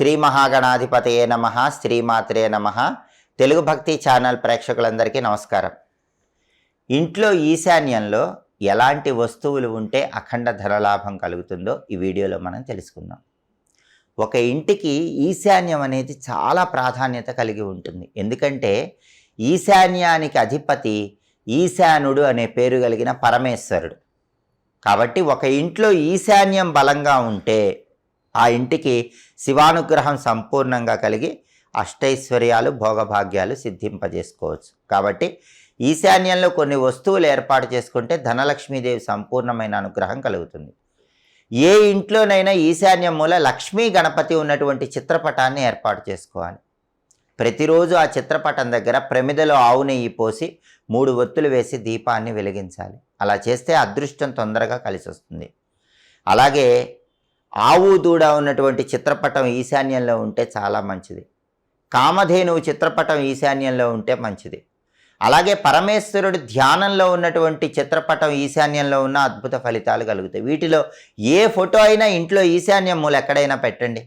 శ్రీ మహాగణాధిపతయే నమ శ్రీమాత్రే నమ. తెలుగు భక్తి ఛానల్ ప్రేక్షకులందరికీ నమస్కారం. ఇంట్లో ఈశాన్యంలో ఎలాంటి వస్తువులు ఉంటే అఖండ ధనలాభం కలుగుతుందో ఈ వీడియోలో మనం తెలుసుకుందాం. ఒక ఇంటికి ఈశాన్యం అనేది చాలా ప్రాధాన్యత కలిగి ఉంటుంది. ఎందుకంటే ఈశాన్యానికి అధిపతి ఈశానుడు అనే పేరు కలిగిన పరమేశ్వరుడు. కాబట్టి ఒక ఇంట్లో ఈశాన్యం బలంగా ఉంటే ఆ ఇంటికి శివానుగ్రహం సంపూర్ణంగా కలిగి అష్టైశ్వర్యాలు భోగభాగ్యాలు సిద్ధింపజేసుకోవచ్చు. కాబట్టి ఈశాన్యంలో కొన్ని వస్తువులు ఏర్పాటు చేసుకుంటే ధనలక్ష్మీదేవి సంపూర్ణమైన అనుగ్రహం కలుగుతుంది. ఏ ఇంట్లోనైనా ఈశాన్యం మూల లక్ష్మీ గణపతి ఉన్నటువంటి చిత్రపటాన్ని ఏర్పాటు చేసుకోవాలి. ప్రతిరోజు ఆ చిత్రపటం దగ్గర ప్రమిదలో ఆవు నెయ్యి పోసి మూడు ఒత్తులు వేసి దీపాన్ని వెలిగించాలి. అలా చేస్తే అదృష్టం తొందరగా కలిసి వస్తుంది అలాగే ఆవు దూడ ఉన్నటువంటి చిత్రపటం ఈశాన్యంలో ఉంటే చాలా మంచిది. కామధేనువు చిత్రపటం ఈశాన్యంలో ఉంటే మంచిది. అలాగే పరమేశ్వరుడు ధ్యానంలో ఉన్నటువంటి చిత్రపటం ఈశాన్యంలో ఉన్న అద్భుత ఫలితాలు కలుగుతాయి. వీటిలో ఏ ఫోటో అయినా ఇంట్లో ఈశాన్యం మూల ఎక్కడైనా పెట్టండి.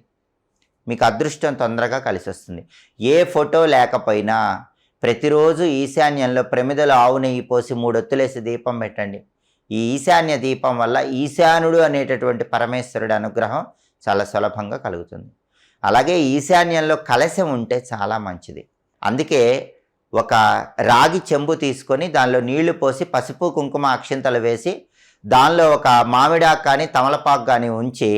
మీకు అదృష్టం తొందరగా కలిసి వస్తుంది ఏ ఫోటో లేకపోయినా ప్రతిరోజు ఈశాన్యంలో ప్రమిదలో ఆవు నెయ్యి పోసి మూడొత్తులేసి దీపం పెట్టండి. ఈ ఈశాన్య దీపం వల్ల ఈశానుడు అనేటటువంటి పరమేశ్వరుడి అనుగ్రహం చాలా సులభంగా కలుగుతుంది. అలాగే ఈశాన్యంలో కలశం ఉంటే చాలా మంచిది. అందుకే ఒక రాగి చెంబు తీసుకొని దానిలో నీళ్ళు పోసి పసుపు కుంకుమ అక్షింతలు వేసి దానిలో ఒక మామిడాకు కానీ తమలపాకు కానీ ఉంచి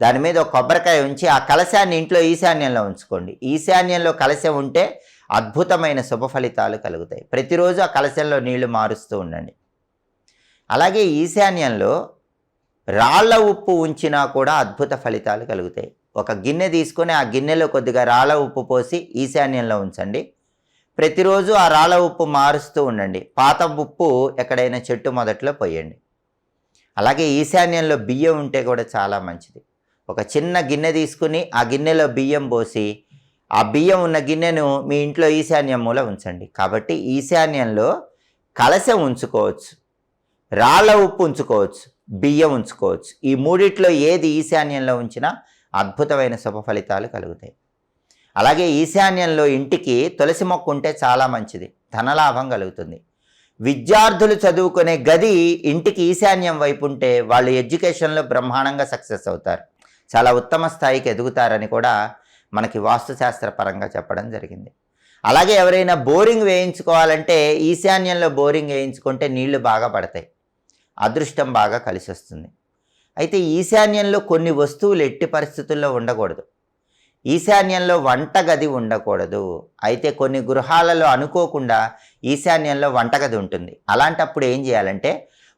దాని మీద ఒక కొబ్బరికాయ ఉంచి ఆ కలశాన్ని ఇంట్లో ఈశాన్యంలో ఉంచుకోండి. ఈశాన్యంలో కలశం ఉంటే అద్భుతమైన శుభ ఫలితాలు కలుగుతాయి. ప్రతిరోజు ఆ కలశంలో నీళ్ళు మారుస్తూ ఉండండి. అలాగే ఈశాన్యంలో రాళ్ళ ఉప్పు ఉంచినా కూడా అద్భుత ఫలితాలు కలుగుతాయి. ఒక గిన్నె తీసుకొని ఆ గిన్నెలో కొద్దిగా రాళ్ళ ఉప్పు పోసి ఈశాన్యంలో ఉంచండి. ప్రతిరోజు ఆ రాళ్ళ ఉప్పు మారుస్తూ ఉండండి. పాత ఉప్పు ఎక్కడైనా చెట్టు మొదట్లో పోయండి. అలాగే ఈశాన్యంలో బియ్యం ఉంటే కూడా చాలా మంచిది. ఒక చిన్న గిన్నె తీసుకుని ఆ గిన్నెలో బియ్యం పోసి ఆ బియ్యం ఉన్న గిన్నెను మీ ఇంట్లో ఈశాన్యం మూల ఉంచండి. కాబట్టి ఈశాన్యంలో కలశం ఉంచుకోవచ్చు. రాళ్ళ ఉప్పు ఉంచుకోవచ్చు బియ్యం ఉంచుకోవచ్చు. ఈ మూడిట్లో ఏది ఈశాన్యంలో ఉంచినా అద్భుతమైన శుభ ఫలితాలు కలుగుతాయి. అలాగే ఈశాన్యంలో ఇంటికి తులసి మొక్క ఉంటే చాలా మంచిది ధనలాభం కలుగుతుంది. విద్యార్థులు చదువుకునే గది ఇంటికి ఈశాన్యం వైపు ఉంటే వాళ్ళు ఎడ్యుకేషన్లో బ్రహ్మాండంగా సక్సెస్ అవుతారు. చాలా ఉత్తమ స్థాయికి ఎదుగుతారని కూడా మనకి వాస్తుశాస్త్ర పరంగా చెప్పడం జరిగింది. అలాగే ఎవరైనా బోరింగ్ వేయించుకోవాలంటే ఈశాన్యంలో బోరింగ్ వేయించుకుంటే నీళ్ళు బాగా పడతాయి. అదృష్టం బాగా కలిసి వస్తుంది అయితే ఈశాన్యంలో కొన్ని వస్తువులు ఎట్టి పరిస్థితుల్లో ఉండకూడదు. ఈశాన్యంలో వంటగది ఉండకూడదు. అయితే కొన్ని గృహాలలో అనుకోకుండా ఈశాన్యంలో వంటగది ఉంటుంది. అలాంటప్పుడు ఏం చేయాలంటే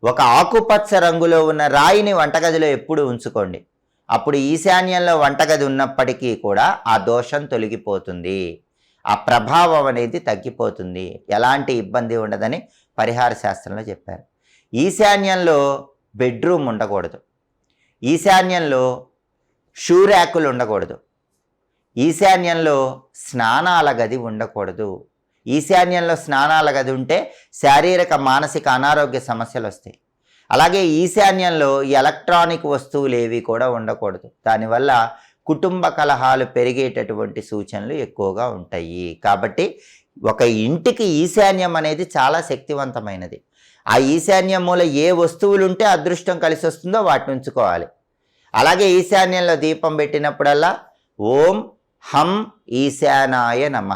ఒక ఆకుపచ్చ రంగులో ఉన్న రాయిని వంటగదిలో ఎప్పుడు ఉంచుకోండి. అప్పుడు ఈశాన్యంలో వంటగది ఉన్నప్పటికీ కూడా ఆ దోషం తొలగిపోతుంది. ఆ ప్రభావం అనేది తగ్గిపోతుంది. ఎలాంటి ఇబ్బంది ఉండదని పరిహార శాస్త్రంలో చెప్పారు. ఈశాన్యంలో బెడ్రూమ్ ఉండకూడదు. ఈశాన్యంలో షూ ర్యాకులు ఉండకూడదు. ఈశాన్యంలో స్నానాల గది ఉండకూడదు. ఈశాన్యంలో స్నానాల గది ఉంటే శారీరక మానసిక అనారోగ్య సమస్యలు వస్తాయి. అలాగే ఈశాన్యంలో ఎలక్ట్రానిక్ వస్తువులు ఏవి కూడా ఉండకూడదు. దానివల్ల కుటుంబ కలహాలు పెరిగేటటువంటి సూచనలు ఎక్కువగా ఉంటాయి. కాబట్టి ఒక ఇంటికి ఈశాన్యం అనేది చాలా శక్తివంతమైనది. ఆ ఈశాన్యం మూల ఏ వస్తువులు ఉంటే అదృష్టం కలిసి వస్తుందో వాటిని ఉంచుకోవాలి అలాగే ఈశాన్యంలో దీపం పెట్టినప్పుడల్లా ఓం హం ఈశానాయ నమ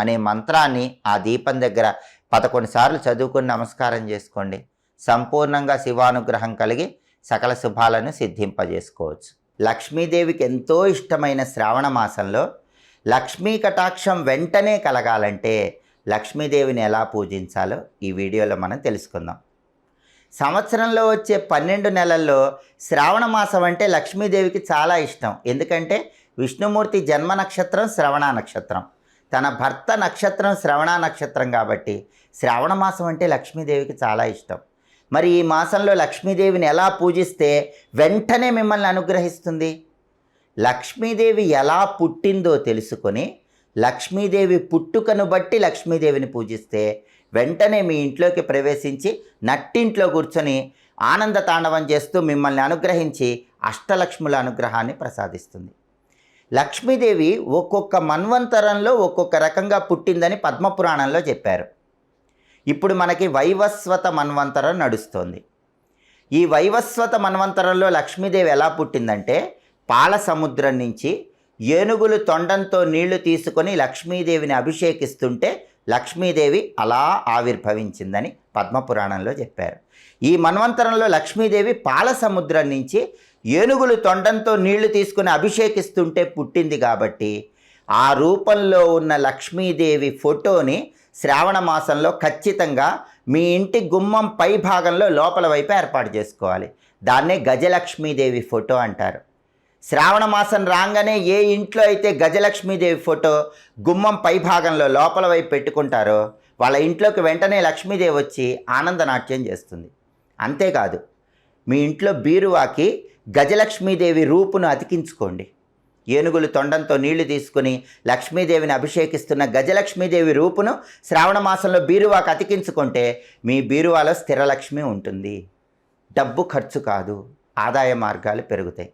అనే మంత్రాన్ని ఆ దీపం దగ్గర పదకొండు సార్లు చదువుకుని నమస్కారం చేసుకోండి. సంపూర్ణంగా శివానుగ్రహం కలిగి సకల శుభాలను సిద్ధింపజేసుకోవచ్చు. లక్ష్మీదేవికి ఎంతో ఇష్టమైన శ్రావణ మాసంలో లక్ష్మీ కటాక్షం వెంటనే కలగాలంటే లక్ష్మీదేవిని ఎలా పూజించాలో ఈ వీడియోలో మనం తెలుసుకుందాం. సంవత్సరంలో వచ్చే పన్నెండు నెలల్లో శ్రావణ మాసం అంటే లక్ష్మీదేవికి చాలా ఇష్టం. ఎందుకంటే విష్ణుమూర్తి జన్మ నక్షత్రం శ్రవణ నక్షత్రం. తన భర్త నక్షత్రం శ్రవణ నక్షత్రం కాబట్టి శ్రావణ మాసం అంటే లక్ష్మీదేవికి చాలా ఇష్టం. మరి ఈ మాసంలో లక్ష్మీదేవిని ఎలా పూజిస్తే వెంటనే మిమ్మల్ని అనుగ్రహిస్తుంది? లక్ష్మీదేవి ఎలా పుట్టిందో తెలుసుకొని లక్ష్మీదేవి పుట్టుకను బట్టి లక్ష్మీదేవిని పూజిస్తే వెంటనే మీ ఇంట్లోకి ప్రవేశించి నట్టింట్లో కూర్చొని ఆనంద తాండవం చేస్తూ మిమ్మల్ని అనుగ్రహించి అష్టలక్ష్ముల అనుగ్రహాన్ని ప్రసాదిస్తుంది. లక్ష్మీదేవి ఒక్కొక్క మన్వంతరంలో ఒక్కొక్క రకంగా పుట్టిందని పద్మపురాణంలో చెప్పారు. ఇప్పుడు మనకి వైవస్వత మన్వంతరం నడుస్తోంది. ఈ వైవస్వత మన్వంతరంలో లక్ష్మీదేవి ఎలా పుట్టిందంటే పాల సముద్రం నుంచి ఏనుగులు తొండంతో నీళ్ళు తీసుకొని లక్ష్మీదేవిని అభిషేకిస్తుంటే లక్ష్మీదేవి అలా ఆవిర్భవించిందని పద్మపురాణంలో చెప్పారు. ఈ మన్వంతరంలో లక్ష్మీదేవి పాల సముద్రం నుంచి ఏనుగులు తొండంతో నీళ్ళు తీసుకుని అభిషేకిస్తుంటే పుట్టింది కాబట్టి ఆ రూపంలో ఉన్న లక్ష్మీదేవి ఫోటోని శ్రావణ మాసంలో ఖచ్చితంగా మీ ఇంటి గుమ్మం పై భాగంలో లోపల వైపు ఏర్పాటు చేసుకోవాలి. దాన్నే గజలక్ష్మీదేవి ఫోటో అంటారు. శ్రావణ మాసం రాగానే ఏ ఇంట్లో అయితే గజలక్ష్మీదేవి ఫోటో గుమ్మం పై భాగంలో లోపల వైపు పెట్టుకుంటారో వాళ్ళ ఇంట్లోకి వెంటనే లక్ష్మీదేవి వచ్చి ఆనంద నాట్యం చేస్తుంది. అంతేకాదు మీ ఇంట్లో బీరువాకి గజలక్ష్మీదేవి రూపును అతికించుకోండి. ఏనుగులు తొండంతో నీళ్ళు తీసుకుని లక్ష్మీదేవిని అభిషేకిస్తున్న గజలక్ష్మీదేవి రూపును శ్రావణ మాసంలో బీరువాకు అతికించుకుంటే మీ బీరువాలో స్థిరలక్ష్మి ఉంటుంది. డబ్బు ఖర్చు కాదు ఆదాయ మార్గాలు పెరుగుతాయి.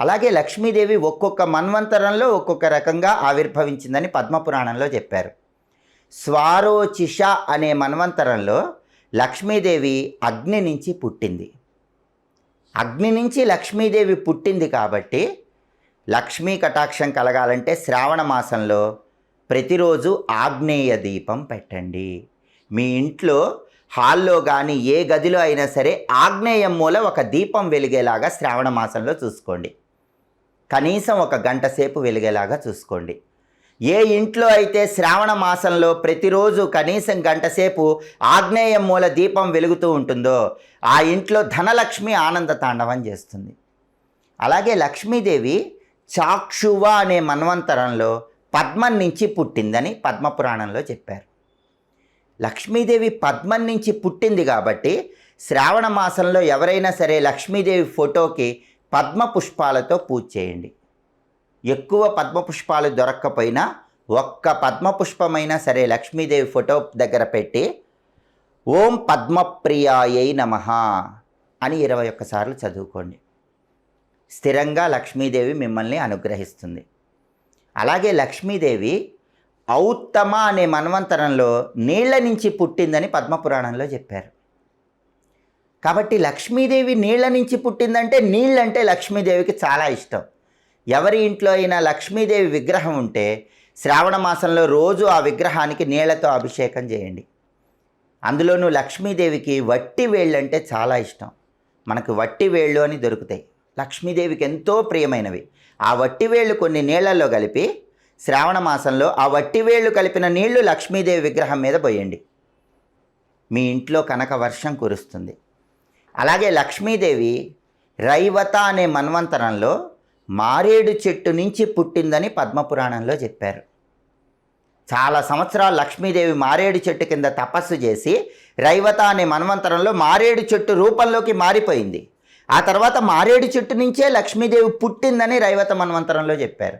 అలాగే లక్ష్మీదేవి ఒక్కొక్క మన్వంతరంలో ఒక్కొక్క రకంగా ఆవిర్భవించిందని పద్మపురాణంలో చెప్పారు. స్వారోచిష అనే మన్వంతరంలో లక్ష్మీదేవి అగ్ని నుంచి పుట్టింది. అగ్ని నుంచి లక్ష్మీదేవి పుట్టింది కాబట్టి లక్ష్మీ కటాక్షం కలగాలంటే శ్రావణ మాసంలో ప్రతిరోజు ఆగ్నేయ దీపం పెట్టండి. మీ ఇంట్లో హాల్లో కానీ ఏ గదిలో అయినా సరే ఆగ్నేయం మూల ఒక దీపం వెలిగేలాగా శ్రావణ మాసంలో చూసుకోండి. కనీసం ఒక గంట సేపు వెలిగేలాగా చూసుకోండి. ఏ ఇంట్లో అయితే శ్రావణ మాసంలో ప్రతిరోజు కనీసం గంటసేపు ఆగ్నేయ మూల దీపం వెలుగుతూ ఉంటుందో ఆ ఇంట్లో ధనలక్ష్మి ఆనంద తాండవం చేస్తుంది. అలాగే లక్ష్మీదేవి చాక్షువ అనే మన్వంతరంలో పద్మం నుంచి పుట్టిందని పద్మపురాణంలో చెప్పారు. లక్ష్మీదేవి పద్మం నుంచి పుట్టింది కాబట్టి శ్రావణ మాసంలో ఎవరైనా సరే లక్ష్మీదేవి ఫోటోకి పద్మ పుష్పాలతో పూజ చేయండి. ఎక్కువ పద్మ పుష్పాలు దొరక్కపోయినా ఒక్క పద్మ పుష్పమైనా సరే లక్ష్మీదేవి ఫోటో దగ్గర పెట్టి ఓం పద్మప్రియాయై నమ అని ఇరవై ఒక్కసార్లు చదువుకోండి. స్థిరంగా లక్ష్మీదేవి మిమ్మల్ని అనుగ్రహిస్తుంది. అలాగే లక్ష్మీదేవి ఔత్తమ అనే మన్వంతరంలో నీళ్ళ నుంచి పుట్టిందని పద్మపురాణంలో చెప్పారు. కాబట్టి లక్ష్మీదేవి నీళ్ళ నుంచి పుట్టిందంటే నీళ్ళంటే లక్ష్మీదేవికి చాలా ఇష్టం. ఎవరి ఇంట్లో అయినా లక్ష్మీదేవి విగ్రహం ఉంటే శ్రావణ మాసంలో రోజు ఆ విగ్రహానికి నీళ్ళతో అభిషేకం చేయండి. అందులోనూ లక్ష్మీదేవికి వట్టి వేళ్ళు అంటే చాలా ఇష్టం. మనకు వట్టి వేళ్ళు అని దొరుకుతాయి. లక్ష్మీదేవికి ఎంతో ప్రియమైనవి. ఆ వట్టి వేళ్ళు కొన్ని నీళ్ళలో కలిపి శ్రావణ మాసంలో ఆ వట్టి వేళ్ళు కలిపిన నీళ్ళు లక్ష్మీదేవి విగ్రహం మీద పోయండి. మీ ఇంట్లో కనక వర్షం కురుస్తుంది. అలాగే లక్ష్మీదేవి రైవత అనే మన్వంతరంలో మారేడు చెట్టు నుంచి పుట్టిందని పద్మపురాణంలో చెప్పారు. చాలా సంవత్సరాలు లక్ష్మీదేవి మారేడు చెట్టు కింద తపస్సు చేసి రైవత అనే మన్వంతరంలో మారేడు చెట్టు రూపంలోకి మారిపోయింది. ఆ తర్వాత మారేడు చెట్టు నుంచే లక్ష్మీదేవి పుట్టిందని రైవత మన్వంతరంలో చెప్పారు.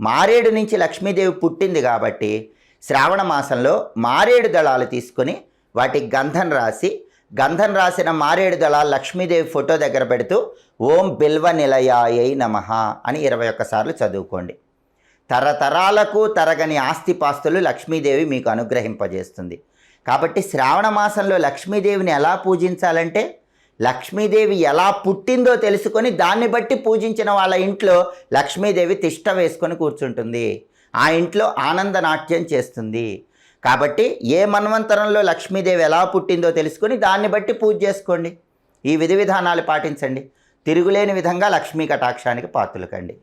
మారేడు నుంచి లక్ష్మీదేవి పుట్టింది కాబట్టి శ్రావణ మాసంలో మారేడు దళాలు తీసుకొని వాటికి గంధం రాసి గంధం రాసిన మారేడు దళాలు లక్ష్మీదేవి ఫోటో దగ్గర పెడుతూ ఓం బిల్వ నిలయాయై నమ అని ఇరవై ఒక్కసార్లు చదువుకోండి. తరతరాలకు తరగని ఆస్తిపాస్తులు లక్ష్మీదేవి మీకు అనుగ్రహింపజేస్తుంది. కాబట్టి శ్రావణ మాసంలో లక్ష్మీదేవిని ఎలా పూజించాలంటే లక్ష్మీదేవి ఎలా పుట్టిందో తెలుసుకొని దాన్ని బట్టి పూజించిన వాళ్ళ ఇంట్లో లక్ష్మీదేవి తిష్ట వేసుకొని కూర్చుంటుంది. ఆ ఇంట్లో ఆనంద నాట్యం చేస్తుంది. కాబట్టి ఏ మన్వంతరంలో లక్ష్మీదేవి ఎలా పుట్టిందో తెలుసుకుని దాన్ని బట్టి పూజ చేసుకోండి. ఈ విధి విధానాలు పాటించండి. తిరుగులేని విధంగా లక్ష్మీ కటాక్షానికి పాత్రలు కండి.